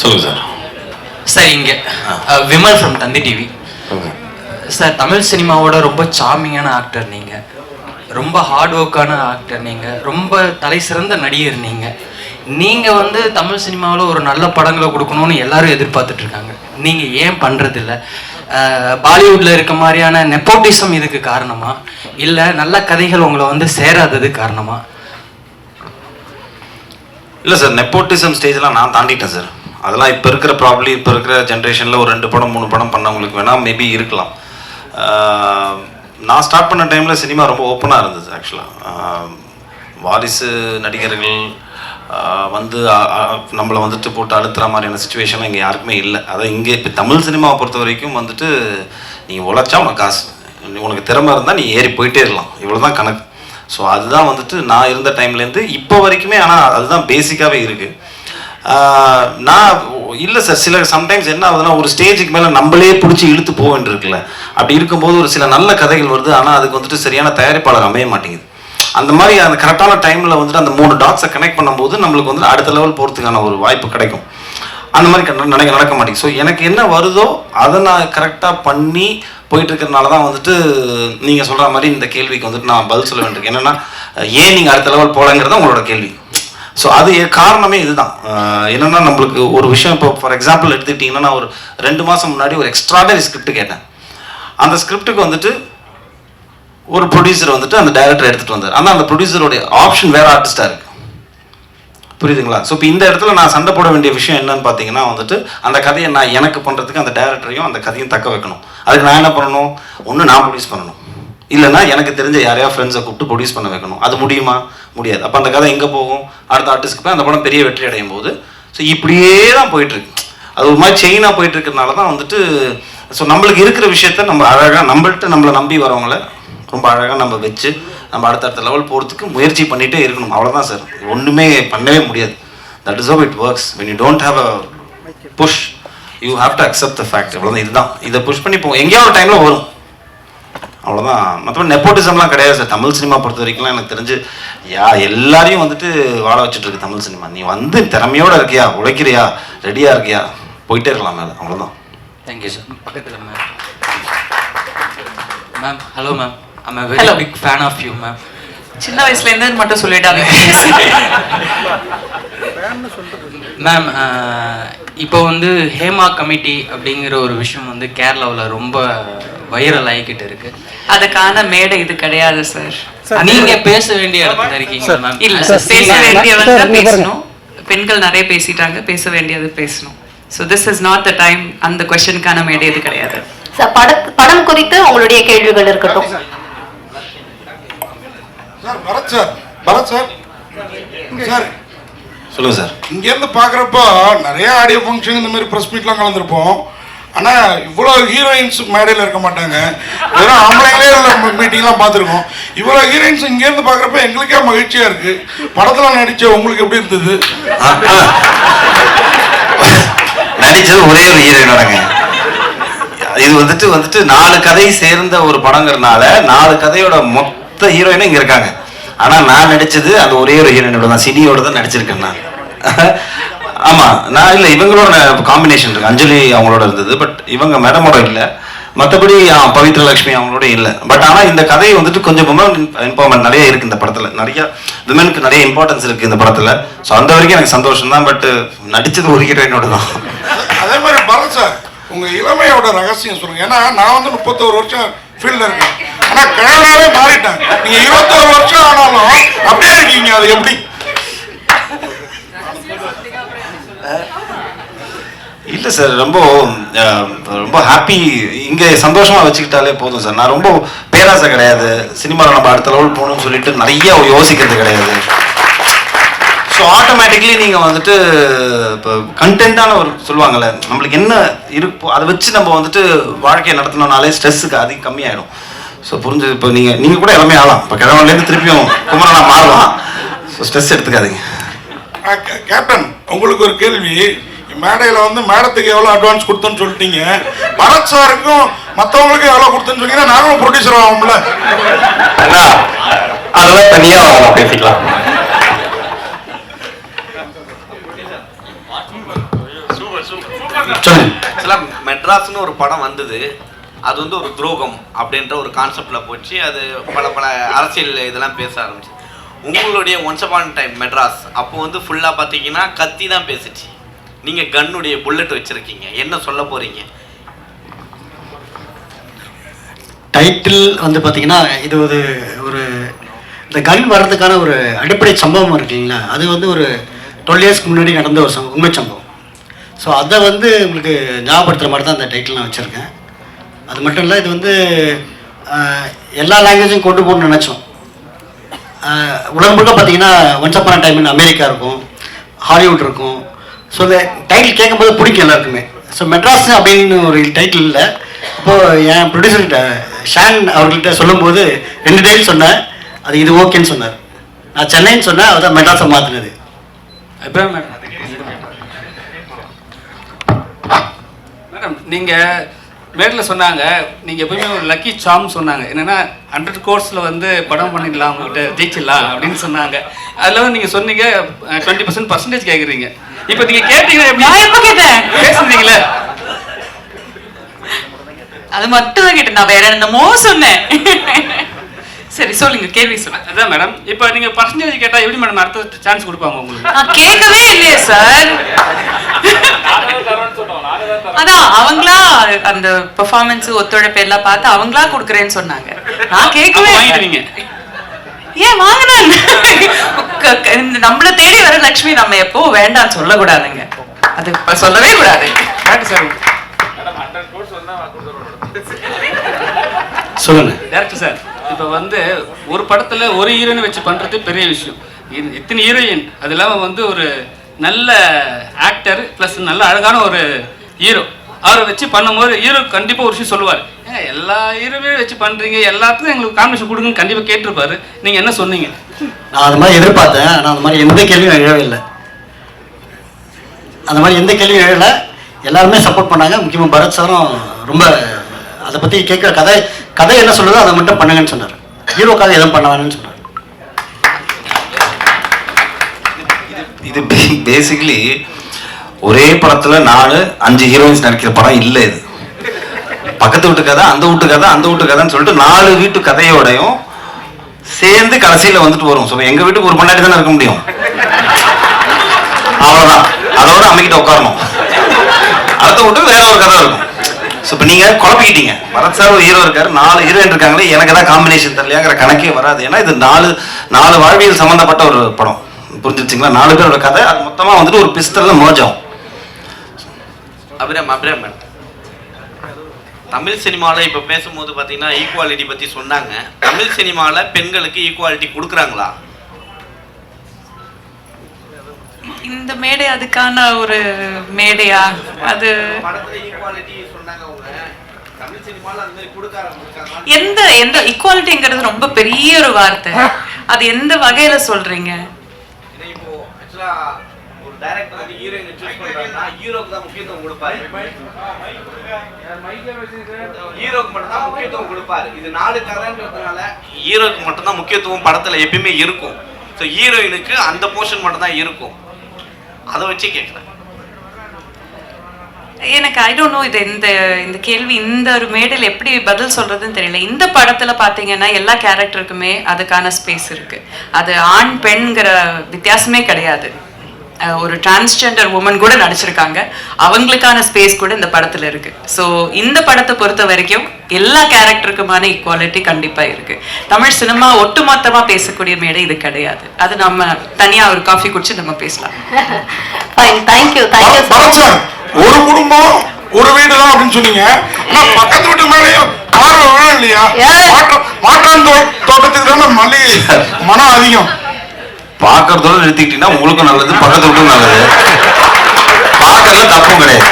சொல்லுங்க sir. Sir இங்கே Vimal from Thanthi TV sir Tamil சினிமாவோட ரொம்ப சாமிங்கான ஆக்டர் நீங்கள் ரொம்ப ஹார்ட் ஒர்க்கான ஆக்டர் நீங்கள் ரொம்ப தலை சிறந்த நடிகர் நீங்கள் நீங்கள் வந்து தமிழ் சினிமாவில் ஒரு நல்ல படங்களை கொடுக்கணும்னு எல்லாரும் எதிர்பார்த்துட்டு இருக்காங்க. நீங்கள் ஏன் பண்ணுறதில்ல பாலிவுட்டில் இருக்க மாதிரியான நெப்போட்டிசம் இதுக்கு காரணமா? இல்லை நல்ல கதைகள் உங்களை வந்து சேராதது காரணமா? இல்லை சார் நெப்போட்டிசம் ஸ்டேஜ்லாம் நான் தாண்டிட்டேன் சார். அதெல்லாம் இப்போ இருக்கிற ப்ராப்ளி இப்போ இருக்கிற ஜென்ரேஷனில் ஒரு ரெண்டு படம் மூணு படம் பண்ணவங்களுக்கு வேணால் மேபி இருக்கலாம். நான் ஸ்டார்ட் பண்ண டைமில் சினிமா ரொம்ப ஓப்பனாக இருந்தது ஆக்சுவலாக வாரிசு நடிகர்கள் வந்து நம்மளை வந்துட்டு போட்டு அழுத்துற மாதிரியான சுச்சுவேஷன்லாம் இங்கே யாருக்குமே இல்லை. அதான் இங்கே இப்போ தமிழ் சினிமாவை பொறுத்த வரைக்கும் வந்துட்டு நீ உழைச்சா உனக்கு காசு. உனக்கு திறமை இருந்தால் நீ ஏறி போயிட்டே இருக்கலாம். இவ்வளோ தான் கணக்கு. ஸோ அதுதான் வந்துட்டு நான் இருந்த டைம்லேருந்து இப்போ வரைக்குமே ஆனால் அதுதான் பேசிக்காகவே இருக்குது நான் இல்லை சார் சில சம்டைம்ஸ் என்ன ஆகுதுன்னா ஒரு ஸ்டேஜுக்கு மேலே நம்மளே பிடிச்சி இழுத்து போக வேண்டியிருக்குல்ல. அப்படி இருக்கும்போது ஒரு சில நல்ல கதைகள் வருது. ஆனால் அதுக்கு வந்துட்டு சரியான தயாரிப்பாளர் அமைய மாட்டேங்குது. அந்த மாதிரி அந்த கரெக்டான டைமில் வந்துட்டு அந்த மூணு டாட்ஸை கனெக்ட் பண்ணும்போது நம்மளுக்கு வந்து அடுத்த லெவல் போகிறதுக்கான ஒரு வாய்ப்பு கிடைக்கும். அந்த மாதிரி கண்ட- நடக்க நடக்க மாட்டேங்குது. ஸோ எனக்கு என்ன வருதோ அதை நான் கரெக்டாக பண்ணி போயிட்டு இருக்கிறனால தான் வந்துட்டு நீங்கள் சொல்கிற மாதிரி இந்த கேள்விக்கு வந்துட்டு நான் பதில் சொல்ல வேண்டியிருக்கேன் என்னென்னா ஏன் நீங்கள் அடுத்த லெவல் போகலங்கிறது தான் உங்களோட கேள்வி. ஸோ அது காரணமே இதுதான். என்னென்னா என்னன்னா நம்மளுக்கு ஒரு விஷயம் இப்போ ஃபார் எக்ஸாம்பிள் எடுத்துக்கிட்டிங்கன்னா நான் ஒரு ரெண்டு மாதம் முன்னாடி ஒரு எக்ஸ்ட்ராடரி ஸ்கிரிப்ட் கேட்டேன். அந்த ஸ்கிரிப்டுக்கு வந்துட்டு ஒரு ப்ரொடியூசர் வந்துட்டு அந்த டைரக்டர் எடுத்துகிட்டு வந்தார். ஆனால் அந்த ப்ரொடியூசருடைய ஆப்ஷன் வேறு ஆர்டிஸ்ட்டாக இருக்குது புரியுதுங்களா? ஸோ இப்போ இந்த இடத்துல நான் சண்டை போட வேண்டிய விஷயம் என்னன்னு பார்த்தீங்கன்னா வந்துட்டு அந்த கதையை நான் எனக்கு பண்ணுறதுக்கு அந்த டேரக்டரையும் அந்த கதையும் தக்க வைக்கணும். அதுக்கு நான் என்ன பண்ணணும்? ஒன்று நான் ப்ரொடியூஸ் பண்ணணும். இல்லைன்னா எனக்கு தெரிஞ்ச யாரையா ஃப்ரெண்ட்ஸை கூப்பிட்டு ப்ரொடியூஸ் பண்ண வைக்கணும். அது முடியுமா? முடியாது. அப்போ அந்த கதை எங்கே போகும்? அடுத்த ஆர்டிஸ்ட்க்கு போய் அந்த படம் பெரிய வெற்றி அடையும் போது ஸோ இப்படியே தான் போயிட்டுருக்கு. அது ஒரு மாதிரி செயினாக போயிட்டு இருக்கிறதுனால தான் வந்துட்டு ஸோ நம்மளுக்கு இருக்கிற விஷயத்த நம்ம அழகாக நம்மள்ட்ட நம்மளை நம்பி வரவங்கள ரொம்ப அழகாக நம்ம வச்சு நம்ம அடுத்தடுத்த லெவல் போகிறதுக்கு முயற்சி பண்ணிகிட்டே இருக்கணும். அவ்வளோதான் சார் ஒன்றுமே பண்ணவே முடியாது. That is oh it works when you don't have a push you have to accept the fact இவ்வளோ இதுதான். இதை புஷ் பண்ணி போகும் எங்கேயோ ஒரு டைமில் வரும். அவ்வளோதான் மற்றபடி நெப்போட்டிசம்லாம் கிடையாது சார். தமிழ் சினிமா பொறுத்த வரைக்கும்லாம் எனக்கு தெரிஞ்சு யா எல்லாரையும் வந்துட்டு வாழ வச்சுட்டு இருக்கு தமிழ் சினிமா. நீ வந்து திறமையோட இருக்கியா? உழைக்கிறியா? ரெடியாக இருக்கியா? போயிட்டே இருக்கலாம் மேலே அவ்வளோதான் தேங்க்யூ சார் பக்கத்தில் ma'am. Ma'am hello ma'am. I'm. Very big fan of you ma'am சின்ன வயசுல இருந்து மட்டும் சொல்லிட்டாதீங்க மேம் இப்போ வந்து ஹேமா கமிட்டி அப்படிங்கிற ஒரு விஷயம் வந்து கேரளாவில் ரொம்ப வைரல் ஆகிக்கிட்டு இருக்கு. அதுக்கான மேடை இது கிடையாது சார் நீங்க பேச வேண்டிய இடத்துல இருக்கீங்க இல்ல பேச. வேண்டியவங்க பேசணும். பெண்கள் நிறைய பேசிட்டாங்க பேச வேண்டியது பேசணும். So this is not the time அந்த கொஸ்டினுக்கான மேடை இது கிடையாது. சார் பட படம் குறித்து உங்களுடைய கேள்விகள் இருக்கட்டும். சார் பரத் சார் சார் இங்கேருந்து பார்க்குறப்போ நிறைய ஆடியோ ஃபங்க்ஷன் இந்த மாதிரி ப்ரெஸ் மீட்லாம் கலந்துருப்போம். ஆனால் இவ்வளோ ஹீரோயின்ஸ் மேடையில் இருக்க மாட்டாங்க. வெறும் ஆம்பளைங்களே உள்ள மீட்டிங்லாம் பார்த்துருக்கோம். இவ்வளோ ஹீரோயின்ஸ் இங்கேருந்து பார்க்குறப்ப எங்களுக்கே மகிழ்ச்சியாக இருக்குது படத்தில் நடித்த உங்களுக்கு எப்படி இருந்தது? நடிச்சது ஒரே ஒரு ஹீரோயினோடங்க இது வந்துட்டு வந்துட்டு நாலு கதை சேர்ந்த ஒரு படங்கிறதுனால நாலு கதையோட மொத்த ஹீரோயினும் இங்க இருக்காங்க. ஆனா நான் நடிச்சது அந்த ஒரே ஒரு ஹீரோயினோட தான் சினியோட தான் நடிச்சிருக்கேன் நான். ஆமா நான் இல்லை இவங்களோட காம்பினேஷன் இருக்கு. அஞ்சலி அவங்களோட இருந்தது பட் இவங்க மேடமோட இல்லை. மற்றபடி பவித்ர லட்சுமி அவங்களோட இல்லை. பட் ஆனால் இந்த கதை வந்துட்டு கொஞ்சம் இம்பார்மெண்ட் நிறைய இருக்கு இந்த படத்தில். நிறைய விமனுக்கு நிறைய இம்பார்ட்டன்ஸ் இருக்கு இந்த படத்தில். ஸோ அந்த வரைக்கும் எனக்கு சந்தோஷம் தான் பட் நடித்தது ஒரு ஹீரோயினோட தான். அதே மாதிரி பரத் சார் உங்கள் இளமையோட ரகசியம் சொல்லுங்க. ஏன்னா நான் வந்து முப்பத்தோரு வருஷம் ஃபீல்டில் இருக்கேன். ஆனால் கேரளாவே மாறிட்டேன். நீங்கள் இருபத்தோரு வருஷம் ஆனாலும் அப்படியே இருக்கீங்க. அது எப்படி? இல்லை சார் ரொம்ப ரொம்ப ஹாப்பி இங்கே சந்தோஷமாக வச்சுக்கிட்டாலே போதும் சார் நான் ரொம்ப பேராசை கிடையாது. சினிமாவில் நம்ம அடுத்த லெவல் போகணும்னு சொல்லிட்டு நிறைய யோசிக்கிறது கிடையாது. ஸோ ஆட்டோமேட்டிக்லி நீங்கள் வந்துட்டு இப்போ கண்டென்ட்டான ஒரு சொல்லுவாங்கள்ல நம்மளுக்கு என்ன இருப்போ அதை வச்சு நம்ம வந்துட்டு வாழ்க்கையை நடத்தணும்னாலே ஸ்ட்ரெஸ்ஸுக்கு அதிகம் கம்மியாயிடும். ஸோ புரிஞ்சு இப்போ நீங்கள் நீங்கள் கூட எல்லாமே ஆகலாம். இப்போ கிழமையிலேருந்து திருப்பியும் குமரனா மாறலாம். ஸோ ஸ்ட்ரெஸ் எடுத்துக்காதீங்க. கேப்டன் உங்களுக்கு ஒரு கேள்வி. மேடையில் வந்து மேடத்துக்கு எவ்வளோ அட்வான்ஸ் கொடுத்தோன்னு சொல்லிட்டீங்க. பரத் சாருக்கும் மற்றவங்களுக்கும் எவ்வளோ கொடுத்தேன்னு சொன்னீங்கன்னா நாங்களும் ப்ரொடியூசர் ஆகும்ல அண்ணா அதெல்லாம் தனியா நம்ம பேசிக்கலாம். மெட்ராஸ்னு ஒரு படம் வந்தது. அது வந்து ஒரு துரோகம் அப்படின்ற ஒரு கான்செப்டில் போச்சு. அது பல பல அரசியல் இதெல்லாம் பேச ஆரம்பிச்சு. உங்களுடைய ஒன்ஸ் அப்பான் டைம் மெட்ராஸ் அப்போ வந்து ஃபுல்லாக பார்த்தீங்கன்னா கத்தி தான் பேசுச்சு. நீங்கள் கன்னுடைய புல்லட் வச்சுருக்கீங்க. என்ன சொல்ல போகிறீங்க டைட்டில் வந்து பார்த்தீங்கன்னா இது ஒரு ஒரு இந்த கன் வர்றதுக்கான ஒரு அடிப்படை சம்பவம் இருக்கு இல்லைங்களா? அது வந்து ஒரு டுவெல் இயர்ஸ்க்கு முன்னாடி நடந்த ஒரு சம்பவம் உண்மை சம்பவம். ஸோ அதை வந்து உங்களுக்கு ஞாபகப்படுத்துகிற மாதிரி தான் அந்த டைட்டில் நான் வச்சுருக்கேன். அது மட்டும் இல்லை இது வந்து எல்லா லாங்குவேஜும் கொண்டு போகணும்னு நினச்சோம். உலகம் முழுக்க பார்த்தீங்கன்னா once upon a time in America இருக்கும் ஹாலிவுட் இருக்கும் ஸோ இந்த டைட்டில் கேட்கும்போது பிடிக்கும் எல்லாருக்குமே. ஸோ மெட்ராஸ் அப்படின்னு ஒரு டைட்டில் இல்லை. இப்போது என் ப்ரொடியூசர்கிட்ட ஷான் அவர்கள்ட்ட சொல்லும்போது ரெண்டு டைட்டில் சொன்னேன். அது இது ஓகேன்னு சொன்னார். நான் சென்னைன்னு சொன்னேன் அவர் தான் மெட்ராஸை மாற்றினது அப்புறம் மேடம் மேடம் நீங்கள் மேட்டில் சொன்னாங்க நீங்கள் எப்பவுமே ஒரு லக்கி சாம் சொன்னாங்க. என்னென்னா ஹண்ட்ரட் கோர்ஸில் வந்து படம் பண்ணிடலாம் உங்கள்கிட்ட ஜெயிச்சிடலாம் அப்படின்னு சொன்னாங்க. அதில் வந்து நீங்கள் சொன்னீங்க டுவெண்ட்டி பர்சன்ட் பர்சன்டேஜ் கேட்குறீங்க இப்போ நீங்கள் கேட்டீங்கன்னா எப்படி? நான் எப்ப கேட்டேன்? அது மட்டும் தான் கேட்டேன். நான் வேற என்னமோ சொன்னேன். சரி சொல்லுங்க கேள்வி சொல்லுங்க அதான் மேடம் இப்போ நீங்கள் பர்சன்டேஜ் கேட்டால் எப்படி மேடம் அடுத்த சான்ஸ் கொடுப்பாங்க உங்களுக்கு? கேட்கவே இல்லையே சார் அதான் அவங்களா அந்த பெர்ஃபார்மன்ஸ் ஒத்துழைப்பு எல்லாம் பார்த்து அவங்களா கொடுக்குறேன்னு சொன்னாங்க. நான் கேட்கவே. வாங்கிடுவீங்க ஏன் வாங்கினேன் இந்த நம்மள தேடி வர லட்சுமி நம்ம எப்போ வேண்டாம் சொல்லக்கூடாதுங்க. அது இப்ப சொல்லவே கூடாது. சொல்லுங்கள் டேரக்டர் சார் இப்போ வந்து ஒரு படத்தில் ஒரு ஹீரோயின் வச்சு பண்ணுறது பெரிய விஷயம். இது இத்தனை ஹீரோயின். அது இல்லாமல் வந்து ஒரு நல்ல ஆக்டர் ப்ளஸ் நல்ல அழகான ஒரு ஹீரோ அவரை வச்சு பண்ணும்போது ஹீரோ கண்டிப்பாக ஒரு விஷயம் சொல்லுவார். ஏங்க எல்லா ஹீரோவே வச்சு பண்ணுறீங்க எல்லாத்துக்கும் எங்களுக்கு காம்பினேஷன் கொடுங்கன்னு கண்டிப்பாக கேட்டிருப்பாரு. நீங்கள் என்ன சொன்னீங்க? நான் அது மாதிரி எதிர்பார்த்தேன். ஆனால் அந்த மாதிரி எந்த கேள்வியும் எழவே இல்லை. அந்த மாதிரி எந்த கேள்வியும் எழலை. எல்லாருமே சப்போர்ட் பண்ணாங்க. முக்கியமாக பரத் சாரும் ரொம்ப அதை பற்றி கேட்குற கதை கதை என்ன சொல்லுதோ அதை மட்டும் பண்ணுங்கன்னு சொன்னார். ஹீரோக்காக எதுவும் பண்ண வேணும்னு சொன்னார். இது பேசிக்கலி ஒரே படத்துல நாலு அஞ்சு ஹீரோயின்ஸ் நடிக்கிற படம் இல்லை இது. பக்கத்து வீட்டு கதை அந்த வீட்டு கதை அந்த வீட்டு கதைன்னு சொல்லிட்டு நாலு வீட்டு கதையோடையும் சேர்ந்து கடைசியில வந்துட்டு வரும். ஸோ எங்க வீட்டுக்கு ஒரு முன்னாடி தானே இருக்க முடியும். அவ்வளவுதான். அதோட அமைக்கிட்ட உட்காரணும். அடுத்த விட்டு வேற ஒரு கதை இருக்கும். ஸோ இப்போ நீங்க குழப்பிக்கிட்டீங்க. பரத் சார் ஒரு ஹீரோ இருக்காரு நாலு ஹீரோயின் இருக்காங்களே எனக்கு தான் காம்பினேஷன் தெரியலையாங்கிற கணக்கே வராது. ஏன்னா இது நாலு நாலு வாழ்வியல் சம்மந்தப்பட்ட ஒரு படம். புரிஞ்சிருச்சுங்களா? நாலு பேரோட கதை அது மொத்தமா வந்துட்டு ஒரு பிஸ்டல்ல மோஜம் ஆகும். அபிராம் அபிராம் தமிழ் சினிமாவில் இப்போ பேசும்போது பார்த்தீங்கன்னா ஈக்குவாலிட்டி பற்றி சொன்னாங்க. தமிழ் சினிமாவில் பெண்களுக்கு ஈக்குவாலிட்டி கொடுக்குறாங்களா? இந்த மேடை அதுக்கான ஒரு மேடையா? அது எந்த எந்த ஈக்குவாலிட்டிங்கிறது ரொம்ப பெரிய ஒரு வார்த்தை. அது எந்த வகையில சொல்றீங்க? டைரக்டர் வந்து ஹீரோயினை சூஸ் பண்றாருன்னா ஹீரோக்கு தான் முக்கியத்துவம் கொடுப்பாரு. ஹீரோக்கு மட்டும் தான் முக்கியத்துவம் கொடுப்பாரு. இது நாலு கதைன்றதுனால ஹீரோக்கு மட்டும் தான் முக்கியத்துவம் படத்துல எப்பயுமே இருக்கும். ஸோ ஹீரோயினுக்கு அந்த போர்ஷன் மட்டும் தான் இருக்கும். அதை வச்சு கேட்குறேன் எனக்கு ஐ டோன்ட் நோ இது இந்த இந்த கேள்வி இந்த ஒரு மேடையில் எப்படி பதில் சொல்கிறதுன்னு தெரியல. இந்த படத்தில் பார்த்தீங்கன்னா எல்லா கேரக்டருக்குமே அதுக்கான ஸ்பேஸ் இருக்குது அது ஆண் பெண்ங்கிற வித்தியாசமே கிடையாது. ஒரு டிரான்ஸ்ஜெண்டர் உமன் கூட நடிச்சிருக்காங்க. அவங்களுக்கான ஸ்பேஸ் கூட இந்த படத்துல இருக்கு. ஸோ இந்த படத்தை பொறுத்த வரைக்கும் எல்லா கேரக்டருக்குமான ஈக்குவாலிட்டி கண்டிப்பா இருக்கு. தமிழ் சினிமா ஒட்டுமொத்தமா பேசக்கூடிய மேடை இது கிடையாது. அது நம்ம தனியா ஒரு காஃபி குடிச்சு நம்ம பேசலாம். ஃபைன் தேங்க்யூ தேங்க்யூ ஒரு குடும்பம் ஒரு வீடு தான் அப்படின்னு சொன்னீங்க. பக்கத்து வீட்டு மேலேயும் பார்வை விழும் இல்லையா மாற்றான் தோட்டத்துக்கு தானே மல்லிகை மனம் அதிகம். பார்க்கறதோட நிறுத்திக்கிட்டீங்கன்னா உங்களுக்கும் நல்லது பக்கத்து வீட்டுக்கும் நல்லது. பார்க்கறதுல தப்பும் கிடையாது.